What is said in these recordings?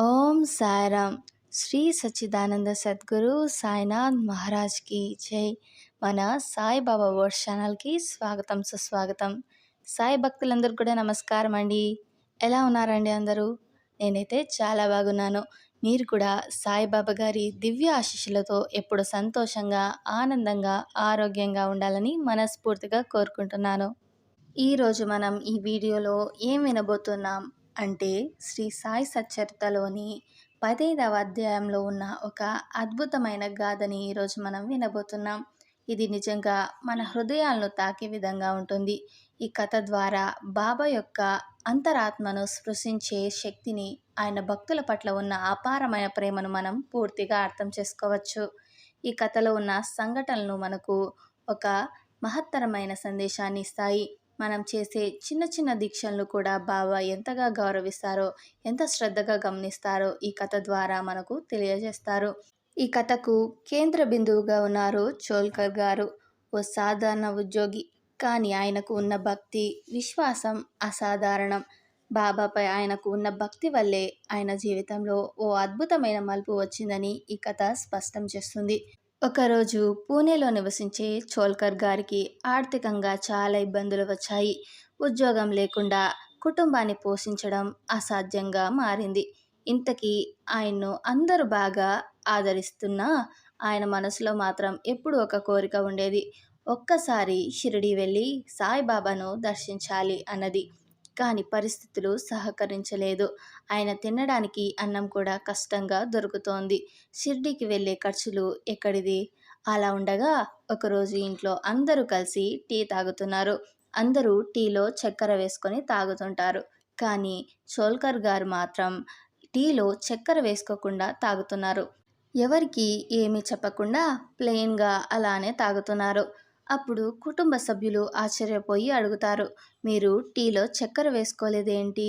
ఓం సాయిరామ్. శ్రీ సచ్చిదానంద సద్గురు సాయినాథ్ మహారాజ్కి జై. మన సాయిబాబా వర్డ్ ఛానల్కి స్వాగతం సుస్వాగతం. సాయి భక్తులందరూ కూడా నమస్కారం అండి. ఎలా ఉన్నారండి అందరూ? నేనైతే చాలా బాగున్నాను. మీరు కూడా సాయిబాబా గారి దివ్య ఆశీస్సులతో ఎప్పుడు సంతోషంగా ఆనందంగా ఆరోగ్యంగా ఉండాలని మనస్ఫూర్తిగా కోరుకుంటున్నాను. ఈరోజు మనం ఈ వీడియోలో ఏం వినబోతున్నాం? అంటే శ్రీ సాయి సచ్చరితలోని పదైదవ అధ్యాయంలో ఉన్న ఒక అద్భుతమైన గాథని ఈరోజు మనం వినబోతున్నాం. ఇది నిజంగా మన హృదయాలను తాకే విధంగా ఉంటుంది. ఈ కథ ద్వారా బాబా యొక్క అంతరాత్మను స్పృశించే శక్తిని ఆయన భక్తుల పట్ల ఉన్న అపారమైన ప్రేమను మనం పూర్తిగా అర్థం చేసుకోవచ్చు. ఈ కథలో ఉన్న సంఘటనలు మనకు ఒక మహత్తరమైన సందేశాన్ని ఇస్తాయి. మనం చేసే చిన్న చిన్న దీక్షలను కూడా బాబా ఎంతగా గౌరవిస్తారో ఎంత శ్రద్ధగా గమనిస్తారో ఈ కథ ద్వారా మనకు తెలియజేస్తారు. ఈ కథకు కేంద్ర బిందువుగా ఉన్నారు చోల్కర్ గారు ఓ సాధారణ ఉద్యోగి. కానీ ఆయనకు ఉన్న భక్తి విశ్వాసం అసాధారణం. బాబాపై ఆయనకు ఉన్న భక్తి వల్లే ఆయన జీవితంలో ఓ అద్భుతమైన మలుపు వచ్చిందని ఈ కథ స్పష్టం చేస్తుంది. ఒకరోజు పూణేలో నివసించే చోల్కర్ గారికి ఆర్థికంగా చాలా ఇబ్బందులు వచ్చాయి. ఉద్యోగం లేకుండా కుటుంబాన్ని పోషించడం అసాధ్యంగా మారింది. ఇంతకీ ఆయన్ను అందరూ బాగా ఆదరిస్తున్నా ఆయన మనసులో మాత్రం ఎప్పుడు ఒక కోరిక ఉండేది. ఒక్కసారి షిరిడి వెళ్ళి సాయిబాబాను దర్శించాలి అన్నది. కానీ పరిస్థితులు సహకరించలేదు. ఆయన తినడానికి అన్నం కూడా కష్టంగా దొరుకుతోంది. షిర్డీకి వెళ్ళే ఖర్చులు ఎక్కడిది? అలా ఉండగా ఒకరోజు ఇంట్లో అందరూ కలిసి టీ తాగుతున్నారు. అందరూ టీలో చక్కెర వేసుకొని తాగుతుంటారు. కానీ చోల్కర్ గారు మాత్రం టీలో చక్కెర వేసుకోకుండా తాగుతున్నారు. ఎవరికి ఏమీ చెప్పకుండా ప్లెయిన్గా అలానే తాగుతున్నారు. అప్పుడు కుటుంబ సభ్యులు ఆశ్చర్యపోయి అడుగుతారు మీరు టీలో చక్కెర వేసుకోలేదేంటి?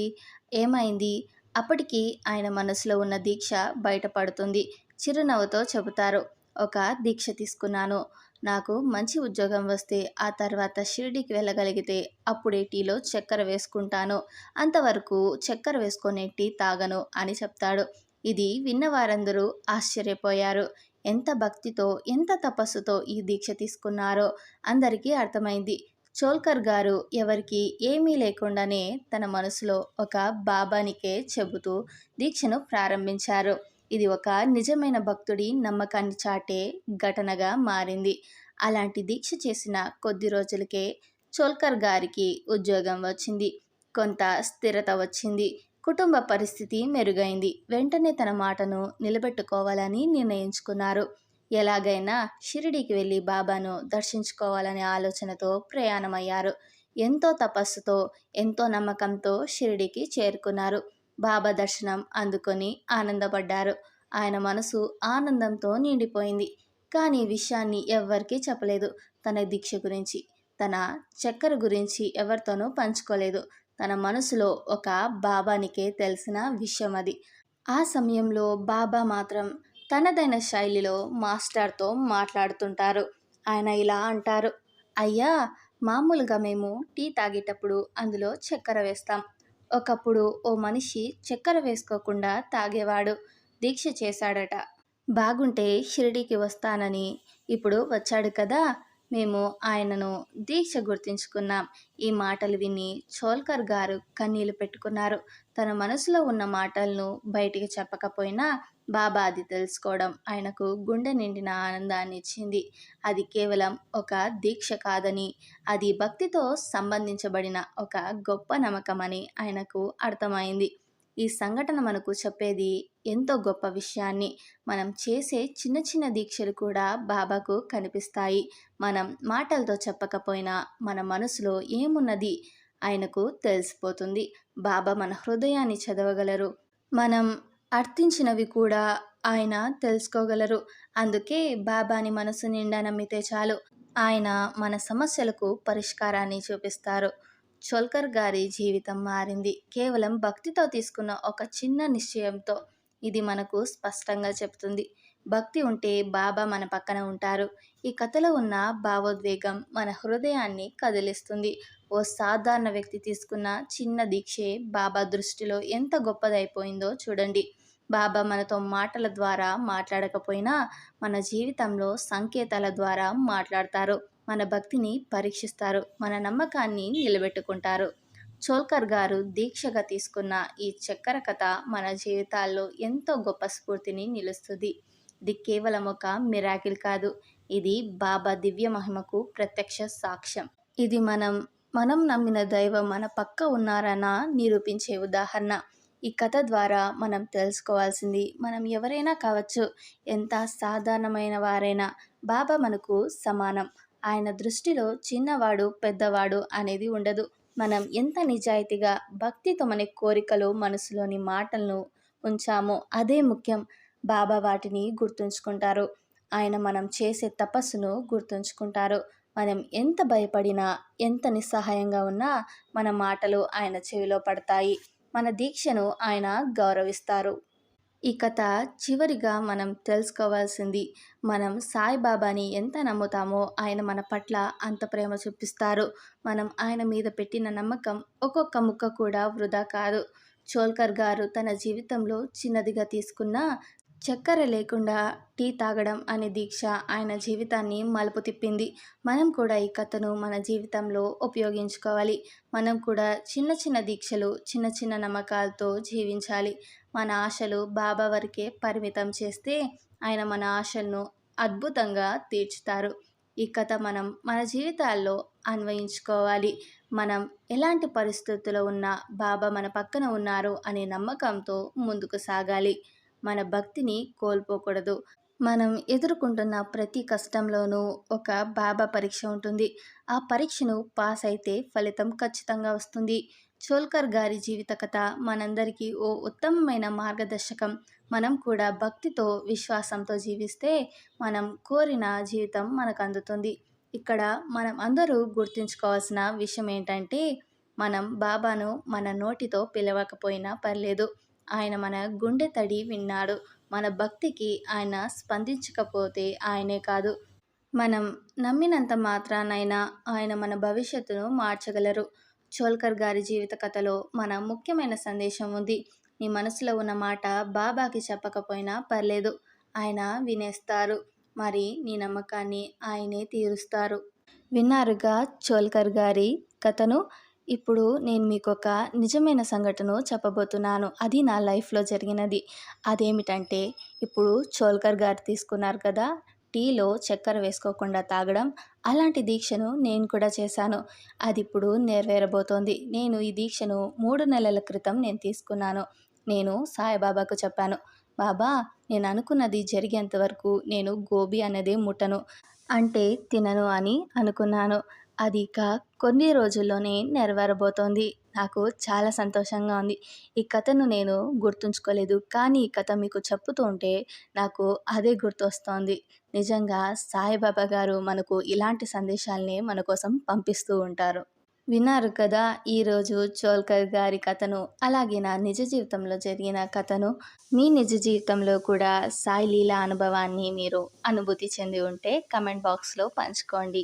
ఏమైంది? అప్పటికి ఆయన మనసులో ఉన్న దీక్ష బయటపడుతుంది. చిరునవ్వుతో చెబుతారు ఒక దీక్ష తీసుకున్నాను. నాకు మంచి ఉద్యోగం వస్తే ఆ తర్వాత షిరిడీకి వెళ్ళగలిగితే అప్పుడే టీలో చక్కెర వేసుకుంటాను. అంతవరకు చక్కెర వేసుకునే టీ తాగను అని చెప్తాడు. ఇది విన్నవారందరూ ఆశ్చర్యపోయారు. ఎంత భక్తితో ఎంత తపస్సుతో ఈ దీక్ష తీసుకున్నారో అందరికీ అర్థమైంది. చోల్కర్ గారు ఎవరికి ఏమీ లేకుండానే తన మనసులో ఒక బాబానికే చెబుతూ దీక్షను ప్రారంభించారు. ఇది ఒక నిజమైన భక్తుడి నమ్మకాన్ని చాటే ఘటనగా మారింది. అలాంటి దీక్ష చేసిన కొద్ది రోజులకే చోల్కర్ గారికి ఉద్యోగం వచ్చింది. కొంత స్థిరత వచ్చింది. కుటుంబ పరిస్థితి మెరుగైంది. వెంటనే తన మాటను నిలబెట్టుకోవాలని నిర్ణయించుకున్నారు. ఎలాగైనా షిరిడీకి వెళ్ళి బాబాను దర్శించుకోవాలనే ఆలోచనతో ప్రయాణమయ్యారు. ఎంతో తపస్సుతో ఎంతో నమ్మకంతో షిరిడీకి చేరుకున్నారు. బాబా దర్శనం అందుకొని ఆనందపడ్డారు. ఆయన మనసు ఆనందంతో నిండిపోయింది. కానీ విషయాన్ని ఎవ్వరికీ చెప్పలేదు. తన దీక్ష గురించి తన చక్కెర గురించి ఎవరితోనూ పంచుకోలేదు. తన మనసులో ఒక బాబానికే తెలిసిన విషయం అది. ఆ సమయంలో బాబా మాత్రం తనదైన శైలిలో మాస్టర్తో మాట్లాడుతుంటారు. ఆయన ఇలా అంటారు అయ్యా మామూలుగా మేము టీ తాగేటప్పుడు అందులో చక్కెర వేస్తాం. ఒకప్పుడు ఓ మనిషి చక్కెర వేసుకోకుండా తాగేవాడు దీక్ష చేశాడట. బాగుంటే షిరిడీకి వస్తానని ఇప్పుడు వచ్చాడు కదా మేము ఆయనను దీక్ష గుర్తించుకున్నాం. ఈ మాటలు విని చోల్కర్ గారు కన్నీళ్ళు పెట్టుకున్నారు. తన మనసులో ఉన్న మాటలను బయటికి చెప్పకపోయినా బాబా అది తెలుసుకోవడం ఆయనకు గుండె నిండిన ఆనందాన్ని ఇచ్చింది. అది కేవలం ఒక దీక్ష కాదని అది భక్తితో సంబంధించబడిన ఒక గొప్ప నమ్మకమని ఆయనకు అర్థమైంది. ఈ సంఘటన మనకు చెప్పేది ఎంతో గొప్ప విషయాన్ని మనం చేసే చిన్న చిన్న దీక్షలు కూడా బాబాకు కనిపిస్తాయి. మనం మాటలతో చెప్పకపోయినా మన మనసులో ఏమున్నది ఆయనకు తెలిసిపోతుంది. బాబా మన హృదయాన్ని చదవగలరు. మనం అర్థించినవి కూడా ఆయన తెలుసుకోగలరు. అందుకే బాబాని మనసు నిండా నమ్మితే చాలు. ఆయన మన సమస్యలకు పరిష్కారాన్ని చూపిస్తారు. చోల్కర్ గారి జీవితం మారింది. కేవలం భక్తితో తీసుకున్న ఒక చిన్న నిశ్చయంతో ఇది మనకు స్పష్టంగా చెప్తుంది భక్తి ఉంటే బాబా మన పక్కన ఉంటారు. ఈ కథలో ఉన్న భావోద్వేగం మన హృదయాన్ని కదిలిస్తుంది. ఓ సాధారణ వ్యక్తి తీసుకున్న చిన్న దీక్షే బాబా దృష్టిలో ఎంత గొప్పదైపోయిందో చూడండి. బాబా మనతో మాటల ద్వారా మాట్లాడకపోయినా మన జీవితంలో సంకేతాల ద్వారా మాట్లాడతారు. మన భక్తిని పరీక్షిస్తారు. మన నమ్మకాన్ని నిలబెట్టుకుంటారు. చోల్కర్ గారు దీక్షగా తీసుకున్న ఈ చక్కెర కథ మన జీవితాల్లో ఎంతో గొప్ప స్ఫూర్తిని నిలుస్తుంది. ఇది కేవలం ఒక మిరాకిల్ కాదు ఇది బాబా దివ్య మహిమకు ప్రత్యక్ష సాక్ష్యం. ఇది మనం మనం నమ్మిన దైవం మన పక్క ఉన్నారన్న నిరూపించే ఉదాహరణ. ఈ కథ ద్వారా మనం తెలుసుకోవాల్సింది మనం ఎవరైనా కావచ్చు ఎంత సాధారణమైన వారైనా బాబా మనకు సమానం. ఆయన దృష్టిలో చిన్నవాడు పెద్దవాడు అనేది ఉండదు. మనం ఎంత నిజాయితీగా భక్తితో మన కోరికలు మనసులోని మాటలను ఉంచామో అదే ముఖ్యం. బాబా వాటిని గుర్తుంచుకుంటారు. ఆయన మనం చేసే తపస్సును గుర్తుంచుకుంటారు. మనం ఎంత భయపడినా ఎంత నిస్సహాయంగా ఉన్నా మన మాటలు ఆయన చెవిలో పడతాయి. మన దీక్షను ఆయన గౌరవిస్తారు. ఈ కథ చివరిగా మనం తెలుసుకోవాల్సింది మనం సాయిబాబాని ఎంత నమ్ముతామో ఆయన మన పట్ల అంత ప్రేమ చూపిస్తారు. మనం ఆయన మీద పెట్టిన నమ్మకం ఒక్కొక్క ముక్క కూడా వృధా కాదు. చోల్కర్ గారు తన జీవితంలో చిన్నదిగా తీసుకున్న చక్కెర లేకుండా టీ తాగడం అనే దీక్ష ఆయన జీవితాన్ని మలుపు తిప్పింది. మనం కూడా ఈ కథను మన జీవితంలో ఉపయోగించుకోవాలి. మనం కూడా చిన్న చిన్న దీక్షలు చిన్న చిన్న నమ్మకాలతో జీవించాలి. మన ఆశలు బాబా వరకే పరిమితం చేస్తే ఆయన మన ఆశలను అద్భుతంగా తీర్చుతారు. ఈ కథ మనం మన జీవితాల్లో అన్వయించుకోవాలి. మనం ఎలాంటి పరిస్థితుల్లో ఉన్నా బాబా మన పక్కన ఉన్నారు అనే నమ్మకంతో ముందుకు సాగాలి. మన భక్తిని కోల్పోకూడదు. మనం ఎదుర్కొంటున్న ప్రతి కష్టంలోనూ ఒక బాబా పరీక్ష ఉంటుంది. ఆ పరీక్షను పాస్ అయితే ఫలితం ఖచ్చితంగా వస్తుంది. చోల్కర్ గారి జీవిత కథ మనందరికీ ఓ ఉత్తమమైన మార్గదర్శకం. మనం కూడా భక్తితో విశ్వాసంతో జీవిస్తే మనం కోరిన జీవితం మనకు అందుతుంది. ఇక్కడ మనం అందరూ గుర్తుంచుకోవాల్సిన విషయం ఏంటంటే మనం బాబాను మన నోటితో పిలవకపోయినా పర్లేదు. ఆయన మన గుండె తడి విన్నాడు. మన భక్తికి ఆయన స్పందించకపోతే ఆయనే కాదు. మనం నమ్మినంత మాత్రానైనా ఆయన మన భవిష్యత్తును మార్చగలరు. చోల్కర్ గారి జీవిత కథలో మన ముఖ్యమైన సందేశం ఉంది. నీ మనసులో ఉన్న మాట బాబాకి చెప్పకపోయినా పర్లేదు ఆయన వినేస్తారు. మరి నీ నమ్మకాన్ని ఆయనే తీరుస్తారు. విన్నారుగా చోల్కర్ గారి కథను? ఇప్పుడు నేను మీకు ఒక నిజమైన సంఘటన చెప్పబోతున్నాను. అది నా లైఫ్లో జరిగినది. అదేమిటంటే ఇప్పుడు చోల్కర్ గారు తీసుకున్నారు కదా టీలో చక్కెర వేసుకోకుండా తాగడం అలాంటి దీక్షను నేను కూడా చేశాను. అది ఇప్పుడు నెరవేరబోతోంది. నేను ఈ దీక్షను మూడు నెలల క్రితం నేను తీసుకున్నాను. నేను సాయిబాబాకు చెప్పాను. బాబా నేను అనుకున్నది జరిగేంత వరకు నేను గోబీ అనేది ముట్టను. అంటే తినను అని అనుకున్నాను. అది ఇక కొన్ని రోజుల్లోనే నెరవేరబోతోంది. నాకు చాలా సంతోషంగా ఉంది. ఈ కథను నేను గుర్తుంచుకోలేదు. కానీ ఈ కథ మీకు చెప్పుతూ ఉంటే నాకు అదే గుర్తొస్తోంది. నిజంగా సాయిబాబా గారు మనకు ఇలాంటి సందేశాలని మన కోసం పంపిస్తూ ఉంటారు. విన్నారు కదా ఈరోజు చోల్కర్ గారి కథను. అలాగే నా నిజ జీవితంలో జరిగిన కథను. మీ నిజ జీవితంలో కూడా సాయి లీలా అనుభవాన్ని మీరు అనుభూతి చెంది ఉంటే కమెంట్ బాక్స్లో పంచుకోండి.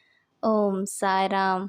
ఓం సాయిరామ్